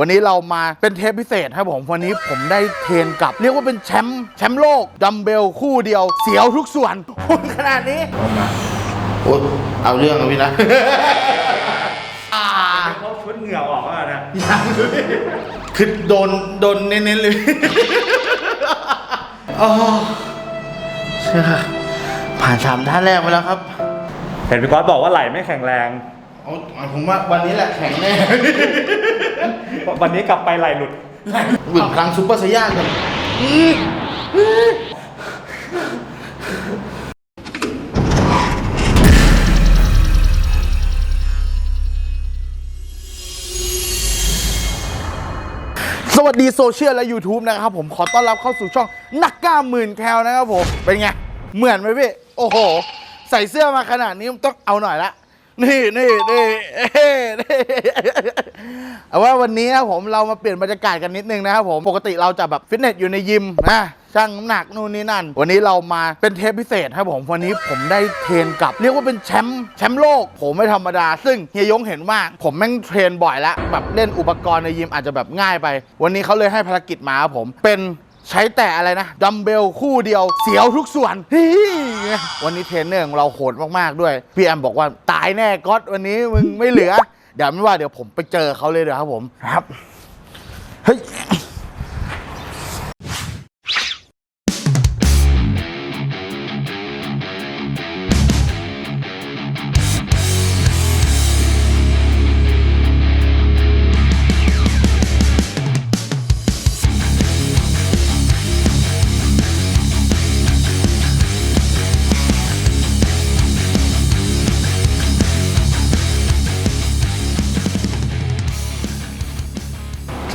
วันนี้เรามาเป็นเทปพิเศษครับผมวันนี้ผมได้เทรนกับ เรียกว่าเป็นแชมป์แชมป์โลกดัมเบลคู่เดียว เสียวทุกส่วนหุ่นขนาดนี้เอามาโอ้เอาเรื่องเอาพี่นะ อ่าเขาชุดเหงื่อออกแล้วนะยังเลยคือโดนโดนเน้นๆเลยอ๋อเชื่อผ่านสามท่านแรกไปแล้วครับ เห็นพี่ก๊อตบอกว่าไหลไม่แข็งแรง เอาเอาผมว่าวันนี้แหละแข็งแน่ วันนี้กลับไปไหลหลุดหวิ่งพลังซุปเปอร์ไซย่ากันสวัสดีโซเชียลและ YouTube นะครับผมขอต้อนรับเข้าสู่ช่องนักกล้าหมื่นแคลนะครับผม เป็นไง เหมือนไหมพี่ โอ้โห ใส่เสื้อมาขนาดนี้ต้องเอาหน่อยละ นี่นี่นี่เอ้นี่เอาว่าวันนี้นะครับผมเรามาเปลี่ยนบรรยากาศกันนิดนึงนะครับผมปกติเราจะแบบฟิตเนสอยู่ในยิมนะช่างน้ำหนักนู่นนี่นั่น วันนี้เรามาเป็นเทปพิเศษครับผมวันนี้ผมได้เทรนกับ เรียกว่าเป็นแชมป์แชมป์โลก ผมไม่ธรรมดา ซึ่งเฮียยงเห็นว่าผมแม่งเทรนบ่อยแล้วแบบเล่นอุปกรณ์ในยิมอาจจะแบบง่ายไป วันนี้เขาเลยให้ภารกิจมาครับผมเป็น ใช้แต่อะไรนะดัมเบลคู่เดียวเสียวทุกส่วนฮิวันนี้เทรนเนอร์ของเราโหดมากๆด้วย พี่แอมบอกว่าตายแน่ก๊อตวันนี้มึงไม่เหลือ เดี๋ยวไม่ว่าเดี๋ยวผมไปเจอเขาเลยเดี๋ยวครับผมครับ เฮ้ย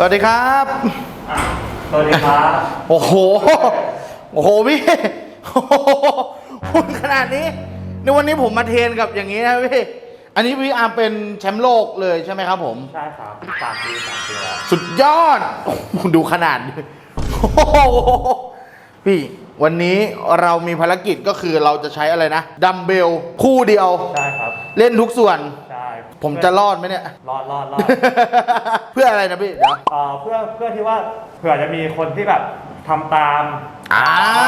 สวัสดีครับ สวัสดีครับ โอ้โห โอ้โหพี่โอ้โหหุ่นขนาดนี้ ในวันนี้ผมมาเทรนกับอย่างนี้นะพี่ อันนี้พี่อาร์มเป็นแชมป์โลกเลยใช่ไหมครับผม ใช่ครับสามปีสามปีแล้วสุดยอดโอ้โหดูขนาดดิโอ้โหพี่วันนี้เรามีภารกิจก็คือเราจะใช้อะไรนะ ดัมเบล คู่เดียว ใช่ครับ เล่นทุกส่วนใช่ ผมจะรอดไหมเนี่ย รอดรอดรอดเพื่ออะไรนะพี่เดี๋ยว เอ่อเพื่อเพื่อที่ว่าเผื่อจะมีคนที่แบบทำตามอ่า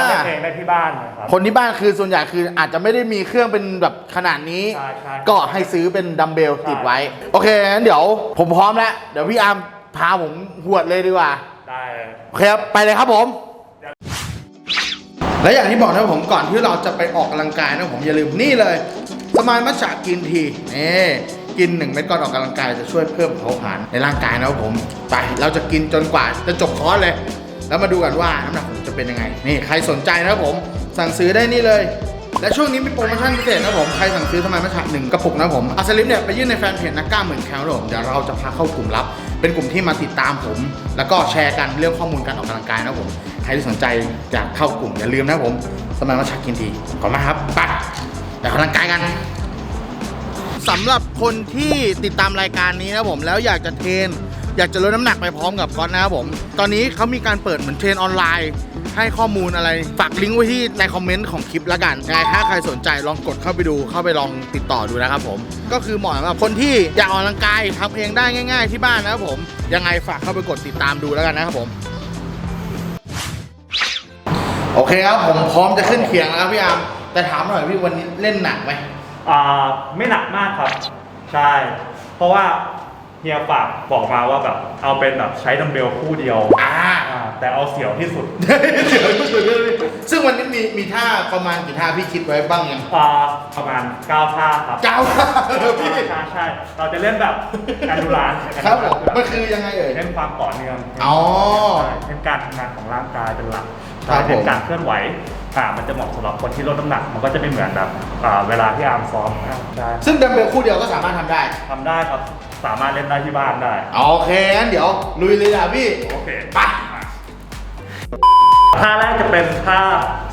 เล่นเองได้ที่บ้านนะครับ คนที่บ้านคือส่วนใหญ่คืออาจจะไม่ได้มีเครื่องเป็นแบบขนาดนี้ ใช่ใช่ก็ให้ซื้อเป็นดัมเบลใช่ติดไว้โอเคงั้นเดี๋ยวผมพร้อมแล้ว เดี๋ยวพี่อาร์มพาผมหวดเลยดีกว่า ได้เลยโอเคครับไปเลยครับผม และอย่างที่บอกนะผมก่อนที่เราจะไปออกกำลังกายนะผมอย่าลืมนี่เลย สมายมัชชะกินทีนี่ กินหนึ่งเม็ดก่อนออกกำลังกายจะช่วยเพิ่มเผาผลาญในร่างกายนะครับผม ไปเราจะกินจนกว่าจะจบคอร์สเลย แล้วมาดูกันว่าน้ำหนักผมจะเป็นยังไง นี่ใครสนใจนะครับผม สั่งซื้อได้นี่เลยและช่วงนี้มีโปรโมชั่นพิเศษนะครับผม ใครสั่งซื้อสมายมัชชะหนึ่งกระปุกนะครับผมเอาสลิปเนี่ยไปยื่นในแฟนเพจนักกล้าหมื่นแคลรับผมเดี๋ยวเราจะพาเข้ากลุ่มลับ เป็นกลุ่มที่มาติดตามผม แล้วก็แชร์กันเรื่องข้อมูลการออกกำลังกายนะครับผม ใครที่สนใจอยากเข้ากลุ่มอย่าลืมนะครับผม สมัยมาชักกินทีขอบคุณมากครับไปไปออกกำลังกายกัน สำหรับคนที่ติดตามรายการนี้นะผมแล้วอยากจะเทรนอยากจะลดน้ำหนักไปพร้อมกับก๊อตนะครับผม ตอนนี้เขามีการเปิดเหมือนเทรนออนไลน์ ให้ข้อมูลอะไรฝากลิงก์ไว้ที่ในคอมเมนต์ของคลิปละกันยังไงถ้าใครสนใจลองกดเข้าไปดูเข้าไปลองติดต่อดูนะครับผม ก็คือเหมาะสำหรับคนที่อยากออกกำลังกายทำเองได้ง่าย ๆ ที่บ้านนะครับผมยังไงฝากเข้าไปกดติดตามดูแล้วกันนะครับผมโอเคครับผมพร้อมจะขึ้นเขียงแล้วครับพี่อาร์มแต่ถามหน่อยพี่วันนี้เล่นหนักไหม อ่าไม่หนักมากครับ ใช่ เพราะว่าเฮียฝากบอกมาว่าแบบเอาเป็นแบบใช้ดัมเบลคู่เดียวอ่าอ่าแต่เอาเสียวที่สุดเดี๋ยวก็คือเรื่องนี้ซึ่งวันนี้มีมีท่าประมาณกี่ท่าพี่คิดไว้บ้างยังอ่าประมาณ9ท่าครับเก้าท่าเลยพี่ ใช่ใช่เราจะเล่นแบบการดูร้านครับผมมันคือยังไงเอ่ยเล่นความต่อเนื่องอ๋อใช่เล่นการทำงานของร่างกายเป็นหลักครับใช่เล่ผนมการเคลื่อนไหว อ่ามันจะเหมาะสำหรับคนที่ลดน้ำหนัก มันก็จะไม่เหมือนแบบอ่าเวลาที่อาร์มซ้อมอ่าใช่ซึ่งดัมเบลคู่เดียวก็สามารถทำได้ ทำได้ครับ สามารถเล่นได้ที่บ้านได้ โอเคงั้นเดี๋ยวลุยเลยนะพี่ โอเคไป ท่าแรกจะเป็นท่า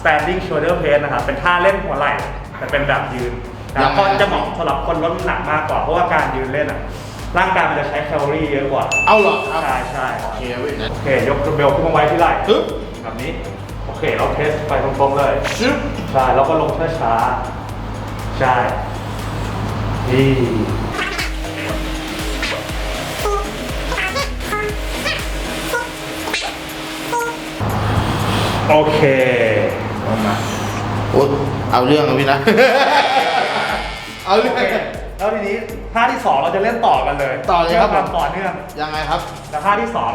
standing shoulder press นะครับ เป็นท่าเล่นหัวไหล่แต่เป็นแบบยืนนะครับก็จะเหมาะสำหรับคนลดน้ำหนักมากกว่า เพราะว่าการยืนเล่นอะ ร่างกายมันจะใช้แคลอรี่เยอะกว่า เอาเหรอครับใช่ใช่โอเคเว้ยนะโอเค ยกดัมเบลขึ้นมาไว้ที่ไหล่ปึ๊บแบบนี้ โอเค เราเทสไปตรงๆเลยชึบใช่แล้วก็ลงช้าๆใช่ดีโอเคเอามาโอ้เอาเรื่องเอาพี่นะ เอาเรื่อง แล้วทีนี้ท่าที่ 2 เราจะเล่นต่อกันเลยต่อเลยครับต่อเนื่อง ยังไงครับ แต่ท่าที่2อง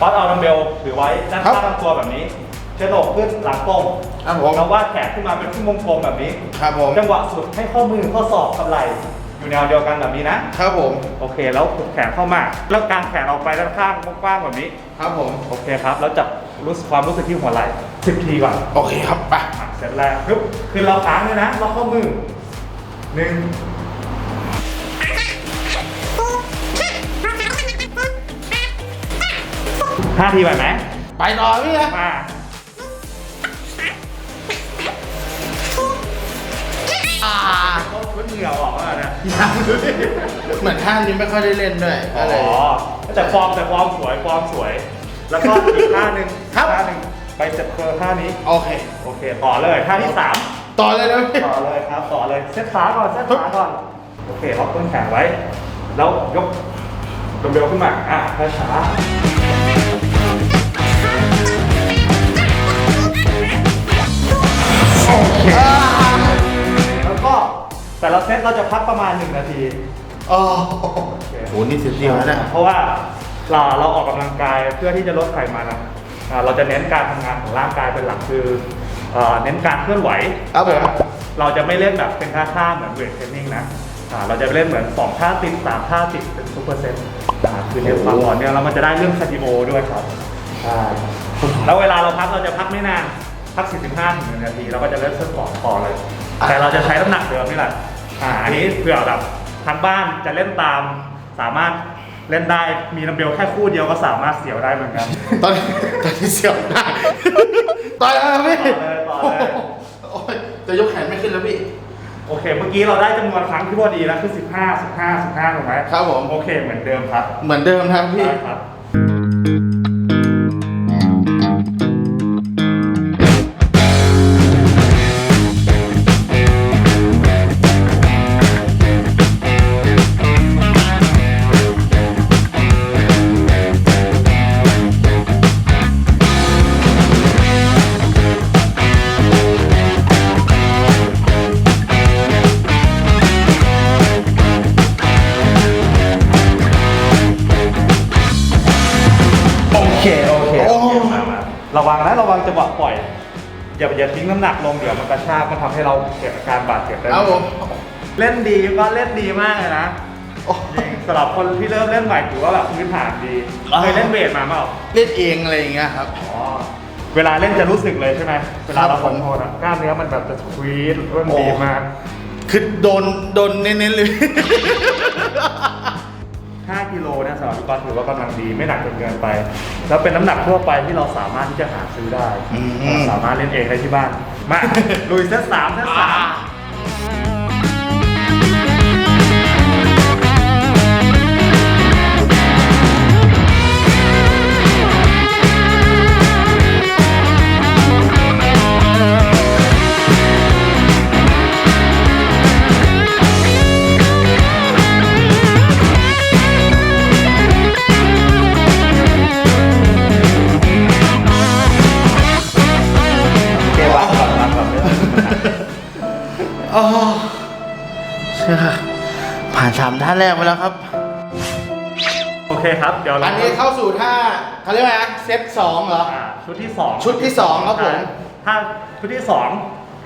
วัดเอาดัมเบลถือไว้ด้านข้างตัวแบบนี้ เช็ดอกขึ้นหลังตรงครับผม แล้ววาดแขนขึ้นมาเป็นขึ้นวงกลมแบบนี้ ครับผมจังหวะสุดให้ข้อมือข้อศอกกับไหล่อยู่แนวเดียวกันแบบนี้นะ ครับผมโอเค แล้วผูกแขนเข้ามา แล้วกางแขนออกไปด้านข้างกว้างๆแบบนี้ ครับผม โอเคครับ แล้วจับรู้สึกความรู้สึกที่หัวไหล่สิบทีก่อนโอเคครับไปอะเสร็จแล้วปึ๊บคือเราค้างเลยนะเราข้อมือหนึ่ง ห้าทีไหวไหมไปต่อพี่นะมา อ่าก็เหงื่อออกแล้วนะยังเหมือนท่านี้ไม่ค่อยได้เล่นด้วยก็เลยอ๋อแต่ฟอร์มแต่ฟอร์มสวยฟอร์มสวย แล้วก็อีกท่าหนึ่งครับ ท่าหนึ่งไปเจ็บเคอร์ท่านี้ โอเค โอเค ต่อเลยท่าที่สาม ต่อเลยนะพี่ ต่อเลยครับต่อเลยเซตขาก่อนเซตขาก่อนโอเคล็อกต้นแขนไว้ แล้วยกดัมเบลขึ้นมาอะช้าๆโอเคแล้วก็ แต่ละเซตเราจะพักประมาณ 1 นาทีโอ้โหนี่เสียเดียวแล้วนะเพราะว่าเราเราออกกำลังกายเพื่อที่จะลดไขมันนะอ่าเราจะเน้นการทำงานของร่างกายเป็นหลักคือเอ่อเน้นการเคลื่อนไหว ครับผมเราจะไม่เล่นแบบเป็นท่าท่าๆเหมือนเวทเทรนนิ่งนะอ่าเราจะเล่นเหมือน2ท่าติด3ท่าติดเป็นซูเปอร์เซตอ่าคือเน้นความต่อเนื่องแล้วมันจะได้เรื่องคาร์ดิโอด้วยครับใช่แล้วเวลาเราพักเราจะพักไม่นานพัก 45ถึง1นาทีเราก็จะเล่นเส้นต่อต่อเลย แต่เราจะใช้น้ำหนักเดิมนี่แหละ อ่าอันนี้เผื่อแบบทางบ้านจะเล่นตาม สามารถเล่นได้มีนัมเบลแค่คู่เดียวก็สามารถเสียวได้เหมือนกัน ตอนตอนที่เสียวหน้าต่อยแล้วนะพี่ต่อเลยต่อเลย โอ้ยจะยกแขนไม่ขึ้นแล้วพี่ โอเค เมื่อกี้เราได้จำนวนครั้งที่พอดีแล้วคือ 15 15 15ถูกไหมครับผม โอเค เหมือนเดิมครับ เหมือนเดิมครับพี่ ได้ครับ ระวังนะระวังจังหวะปล่อย อย่าอย่าทิ้งน้ำหนักลงเดี๋ยวมันกระชากมันทำให้เราเกิดอาการบาดเจ็บได้ครับผมเล่นดีก็เล่นดีมากเลยนะโอ้จริงสำหรับคนที่เริ่มเล่นใหม่ถือว่าแบบพื้นฐานดีอ่าเคยเล่นเวทมาเปล่าเล่นเองอะไรอย่างเงี้ยครับอ๋อเวลาเล่นจะรู้สึกเลยใช่ไหมเวลาเราครับคผอมนโทรลอะกล้ามเนื้อมันแบบจะสควีดมันโอ้ดีมากคือโดนโดนเน้นๆเลย 5กิโลเนี่ยสำหรับพี่กอตถือว่ากำลังดีไม่หนักจนเกินไป แล้วเป็นน้ำหนักทั่วไปที่เราสามารถที่จะหาซื้อได้ อืมเราสามารถเล่นเองได้ที่บ้าน มาลุยเซตสามเซตสาม แรกไปแล้วครับ โอเคครับ เดี๋ยวเราอันนี้เข้าสู่ท่าเขาเรียกว่าไงเซตสองเหรอ อ่าชุดที่สองชุดที่สองครับผมท่าชุดที่สอง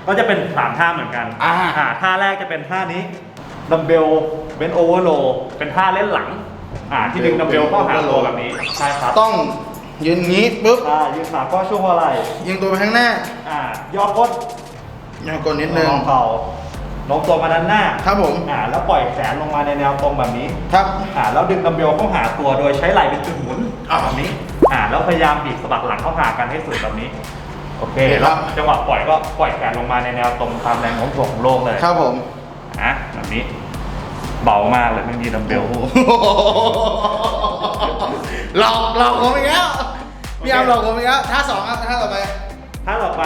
ก็จะเป็นสามท่าเหมือนกันอ่า ท่าแรกจะเป็นท่านี้ดัมเบลเบนโอเวอร์โลเป็นท่าเล่นหลัง อ่าที่ดึงดัมเบลเข้าหาตัวแบบนี้ใช่ครับต้องยืนงี้ปุ๊บอ่ายืนขาก็ช่วงหัวไหล่ยิงตัวไปข้างหน้าอ่าย่อก้นย่อกดนิดนึงงอเข่า โน้มตัวมาด้านหน้าครับผม อ่าแล้วปล่อยแขนลงมาในแนวตรงแบบนี้ครับ อ่าแล้วดึงดัมเบลเข้าหาตัวโดยใช้ไหล่เป็นจุดหมุนอ่า แบบนี้ อ่าแล้วพยายามบีบสะบักหลังเข้าหากันให้สุดแบบนี้ โอเคโอเคคแล้รัวบจังหวะปล่อยก็ปล่อยแขนลงมาในแนวตรงตามแรงโน้มถ่วงของโลกเลยครับผมอะแบบนี้ เบามากเลยไม่มีดัมเบล หลอกหลอกผมอีกแล้วพี่อาร์มหลอกผมอีกแล้วท่าสองครับท่าต่อไป ท่าต่อไป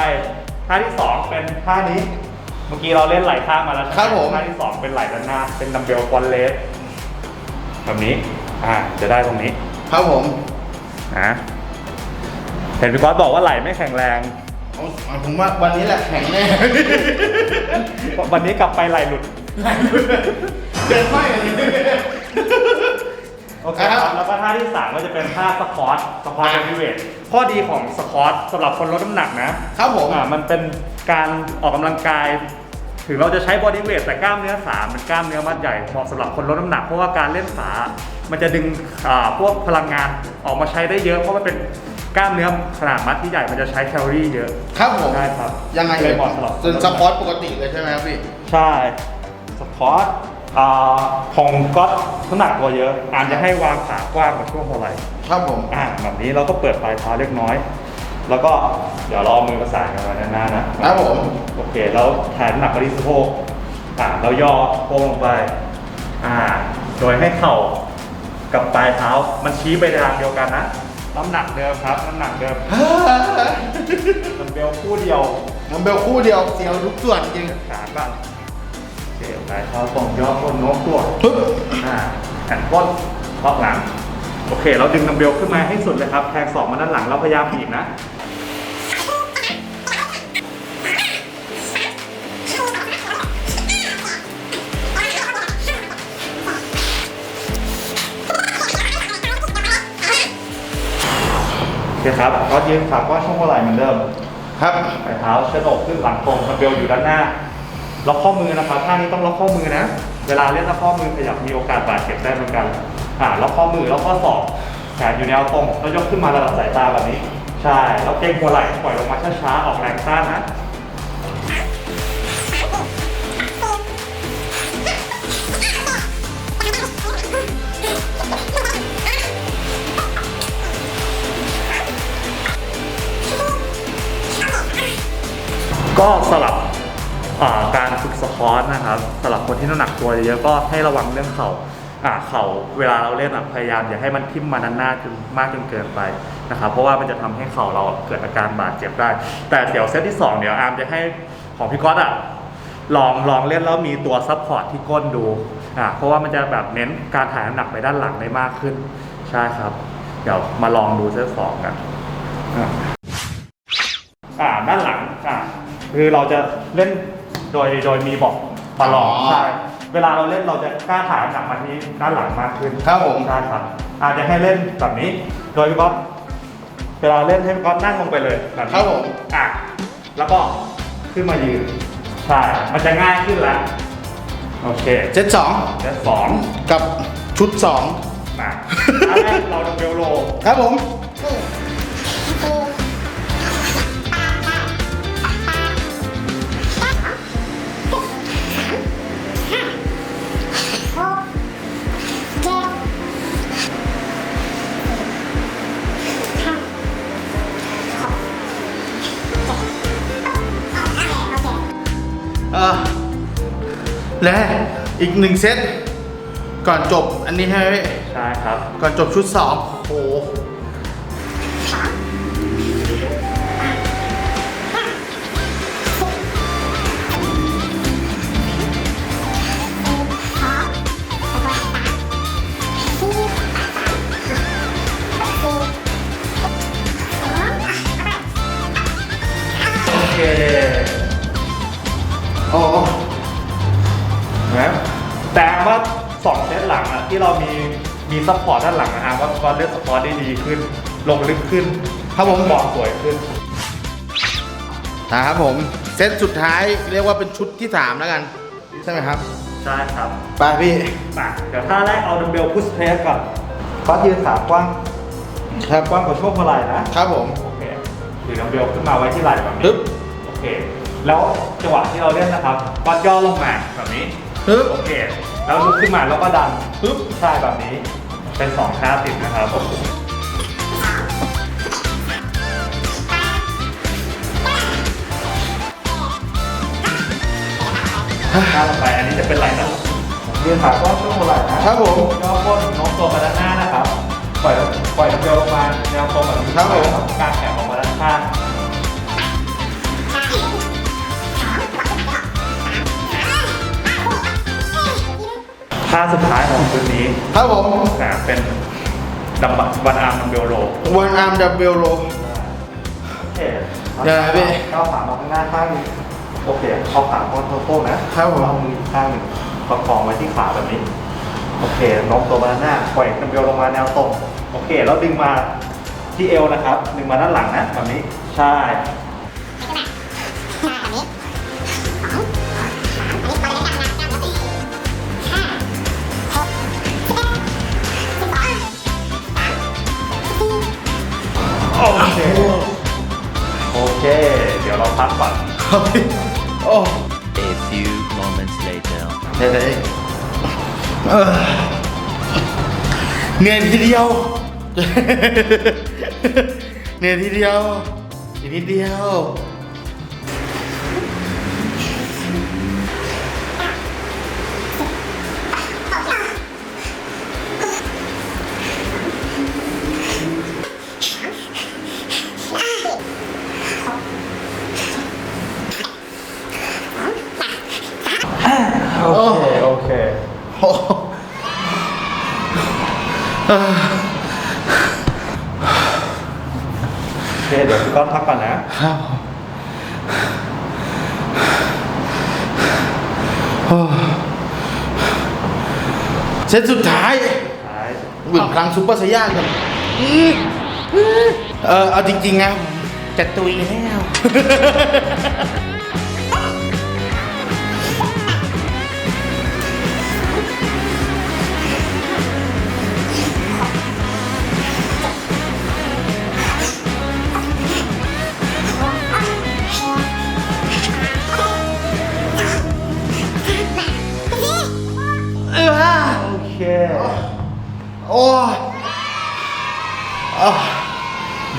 ท่าที่สองเป็นท่านี้เมื่อกี้เราเล่นไหล่ข้างมาแล้วใช่ไหครับผมท่าที่สองเป็นไหล่ด้านหน้า เป็นดัมเบลคอนเลสแบบนี้ อ่า จะได้ตรงนี้ ครับผม นะ เห็นพี่ก๊อตบอกว่าไหล่ไม่แข็งแรง เอาเอาผมว่าวันนี้แหละแข็งแน่วันนี้กลับไปไหลหลุด เดินไม่เลยโอเคครับ แล้วก็ท่าที่สามก็จะเป็นท่าสควอตสควอตบอดี้เวทข้อดีของสควอตสำหรับคนลดน้ำหนักนะครับผม อ่า มันเป็นการออกกำลังกาย ถึงเราจะใช้บอดี้เวทแต่กล้ามเนื้อขาเป็นกล้ามเนื้อมัดใหญ่เหมาะสำหรับคนลดน้ำหนักเพราะว่าการเล่นขามันจะดึงอ่าพวกพลังงานออกมาใช้ได้เยอะเพราะมันเป็นกล้ามเนื้อขนาดมัดที่ใหญ่มันจะใช้แคลอรี่เยอะครับผมใช่ครับยังไงเลยเหมาะสำหรับส่วนสปอร์ตปกติเลยใช่ไหมครับพี่ใช่สปอร์ตอ่าของก๊อตน้ำหนักตัวเยอะอาจจะให้วางขากว้างกว่าช่วงหัวไหล่ครับผมอ่าแบบนี้เราก็เปิดปลายเท้าเล็กน้อย แล้วก็เดี๋ยวเราเอามือประสานกันไว้ด้านหน้านะครับผม โอเคแล้วแทนหนักไปที่สะโพกอ่าเราย่อโค้งลงไป อ่า โดยให้เข่ากับปลายเท้ามันชี้ไปทางเดียวกันนะน้ำหนักเดิมครับน้ำหนักเดิมมันเบลคู่เดียวมันเบลคู่เดียวเสียวทุกส่วนจริงขาบ้างโอเคปลายเท้าตรงย่อก้นโน้มตัวปึ๊บอ่าแขนก้นรอบหลังโอเค เราดึงดัมเบลขึ้นมาให้สุดเลยครับแทงสองมาด้านหลังเราพยายามบีบนะ เคครับก็ยืนขาก้อนช่วงหัวไหล่เหมือนเดิมครับปลายเท้าเชิดอกขึ้นหลังตรงดัมเบลอยู่ด้านหน้าล็อกข้อมือนะครับท่านี้ต้องล็อกข้อมือนะ เวลาเล่นถ้าข้อมือขยับมีโอกาสบาดเจ็บได้เหมือนกันอ่าล็อกข้อมือล็อกข้อศอกแขนอยู่แนวตรงแล้วยกขึ้นมาระดับสายตาแบบนี้ ใช่แล้วเกรงหัวไหล่ปล่อยลงมาช้าๆออกแรงต้านนะ ก็สลับการฝึกสควอตนะครับสำหรับคนที่น้ำหนักตัวเยอะก็ให้ระวังเรื่องเข่าอ่าเข่าเวลาเราเล่นพยายามอย่าให้มันทิ่มมาด้านหน้าจนมากจนเกินไปนะครับเพราะว่ามันจะทำให้เข่าเราเกิดอาการบาดเจ็บได้ แต่เดี๋ยวเซตที่สองเดี๋ยวอาร์มจะให้ของพี่ก๊อตอะลองลองเล่นแล้วมีตัวซับพอร์ตที่ก้นดูอ่าเพราะว่ามันจะแบบเน้นการถ่ายน้ำหนักไปด้านหลังได้มากขึ้น ใช่ครับ เดี๋ยวมาลองดูเซตสองกันอ่า อ่าด้านหลังอ่า คือเราจะเล่นโดยโดยมีบอกประลองอ๋อใช่เวลาเราเล่นเราจะกล้าถ่ายน้ำหนักมาที่ด้านหลังมากขึ้นครับผม ใช่ครับอาจจะให้เล่นแบบนี้ โดยพี่ก๊อฟเวลาเล่นให้พี่ก๊อฟนั่งลงไปเลยแบบนี้ ครับผม อะแล้วก็ขึ้นมายืนใช่ มันจะง่ายขึ้นแล้ว โอเคเซตสองเซตสองกับชุดสอง มาถ้าแรกเราดัมเบลโล ครับผม และอีกหนึ่งเซตก่อนจบอันนี้ใช่ไหมพี่ใช่ครับ ก่อนจบชุดสองโอ้โห สองเซตหลังอะที่เรามีมีซัพพอร์ตด้านหลังนะฮะว่าก็เล่นสปอร์ตได้ดีขึ้น ลงลึกขึ้นครับผม บอลสวยขึ้นนะครับผม เซตสุดท้ายเรียกว่าเป็นชุดที่สามแล้วกัน ใช่ไหมครับใช่ครับไปพี่มาเดี๋ยวท่าแรกเอาดัมเบลพุชเพรสก่อนก็ยืนขากว้างครับกว้างกว่าช่วงหัวไหล่นะ ครับผม โอเคถือดัมเบลขึ้นมาไว้ที่ไหล่แบบนี้ปึ๊บ โอเค แล้วจังหวะที่เราเล่นนะครับก็ย่อลงมาแบบนี้ ปึ๊บโอเค แล้วลุกขึ้นมาแล้วก็ดันปึ๊บใช่แบบนี้ เป็นสองท่าติดนะครับ ท่าต่อไปอันนี้จะเป็นไหล่ด้านหลังเรียนขาก้อนช่วงหัวไหล่นะครับผม ย่อก้นโน้มตัวมาด้านหน้านะครับ ปล่อยปล่อยดัมเบลลงมาแนวตรงแบบนี้ครับผม กางแขนออกมาด้านข้าง ท่าสุดท้ายของคืนนี้ครับผมนะเป็นดัมบัวันอาร์มดัมเบลโลวันอาร์มดับเบิลโลโอเคยังไงพี่ ก้าวขามาข้างหน้าข้างหนึงโอเคเอาขาโค้งโค้งนะครับผมเอามืออีกข้างหนึ่งประคองไว้ที่ขาแบบนี้ โอเคโน้มตัวมาด้านหน้าปล่อยดัมเบลลงมาแนวตรง โอเค แล้วดึงมาที่เอวนะครับ ดึงมาด้านหลังนะแบบนี้ ใช่ โอเค โอเค เดี๋ยวเราพักก่อนโอ้ A few moments later. เดี๋ยวเออเหนื่อยทีเดียว เหนื่อยทีเดียวอีกนิดเดียว โอ้เออโอเคเดี๋ยวพี่ก้อนพักก่อนนะ ครับโอ้เซตสุดท้ายท้ายหวิ่งพลังซุปเปอร์ไซย่ากันเออเอาจริงๆนะจะตุยแล้ว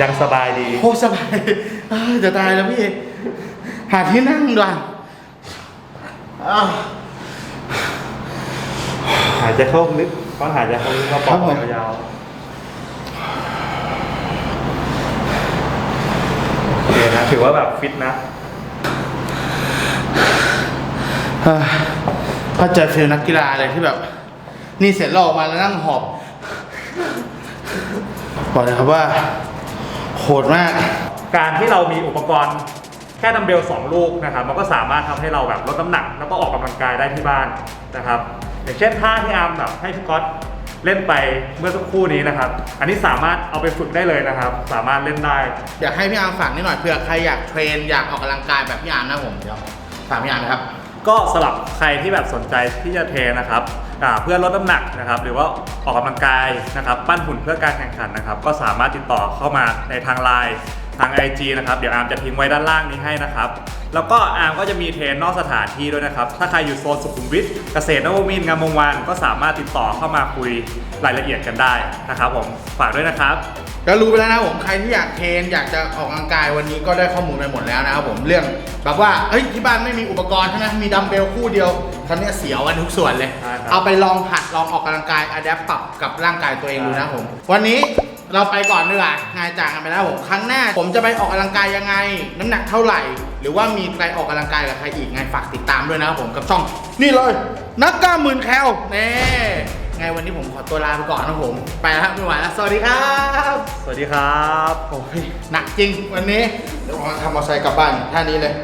ยังสบายดีโคตรสบายเอ้ยจะตายแล้วพี่ หาที่นั่งด่วนอ้าว หายใจเข้าลึกก้อนหายใจเข้าลึกก็ปอดครับผมยาวๆโอเคนะถือว่าแบบฟิตนะ เอ้ยก็เจอฟิลนักกีฬาเลยที่แบบ นี่เสร็จแล้วออกมาแล้วนั่งหอบบอกเลยครับว่า โหดมาก การที่เรามีอุปกรณ์แค่ดัมเบลสองลูกนะครับมันก็สามารถทำให้เราแบบลดน้ำหนัก แล้วก็ออกกำลังกายได้ที่บ้านนะครับ อย่างเช่นท่าที่อาร์มแบบให้พี่ก๊อตเล่นไปเมื่อสักครู่นี้นะครับ อันนี้สามารถเอาไปฝึกได้เลยนะครับ สามารถเล่นได้ อยากให้พี่อาร์มฝากนิดหน่อยเผื่อใครอยากเทรนอยากออกกำลังกายแบบพี่อาร์มนะผมเดี๋ยวฝากพี่อาร์มนะครับ ก็สำหรับใครที่แบบสนใจที่จะเทรนนะครับเพื่อลดน้ำหนักนะครับ หรือว่าออกกำลังกายนะครับ ปั้นหุ่นเพื่อการแข่งขันนะครับ ก็สามารถติดต่อเข้ามาในทางไลน์ทาง IG นะครับ เดี๋ยวอาร์มจะทิ้งไว้ด้านล่างนี้ให้นะครับ แล้วก็อาร์มก็จะมีเทรนนอกสถานที่ด้วยนะครับ ถ้าใครอยู่โซนสุขุมวิทเกษตรนวมินทร์งามวงวานก็สามารถติดต่อเข้ามาคุยรายละเอียดกันได้นะครับผมฝากด้วยนะครับ ก็รู้ไปแล้วนะครับผมใครที่อยากเทรนอยากจะออกกำลังกายวันนี้ก็ได้ข้อมูลไปหมดแล้วนะครับผมเรื่องแบบว่าเฮ้ยที่บ้านไม่มีอุปกรณ์ใช่ไหมมีดัมเบลคู่เดียวครั้นี้เสียวกันทุกส่วนเลย ใช่ครับ เอาไปลองหัดลองออกกำลังกายอัดแอปปรับกับร่างกายตัวเองดูนะครับผม วันนี้เราไปก่อนดีกว่างานจากกันไปแล้วผมครั้งหน้า ผมจะไปออกกำลังกายยังไง น้ำหนักเท่าไหร่ หรือว่ามีใครออกกำลังกายกับใครอีกไงฝากติดตามด้วยนะครับผมกับช่อง นี่เลยนักกล้ามหมื่นแคลเน่ ไงวันนี้ผมขอตัวลาไปก่อนนะครับผม ไปแล้วครับไม่ไหวแล้วสวัสดีครับ สวัสดีครับโอ้ยหนักจริงวันนี้ เดี๋ยวผมทำมอเตอร์ไซค์กลับบ้านท่านี้เลย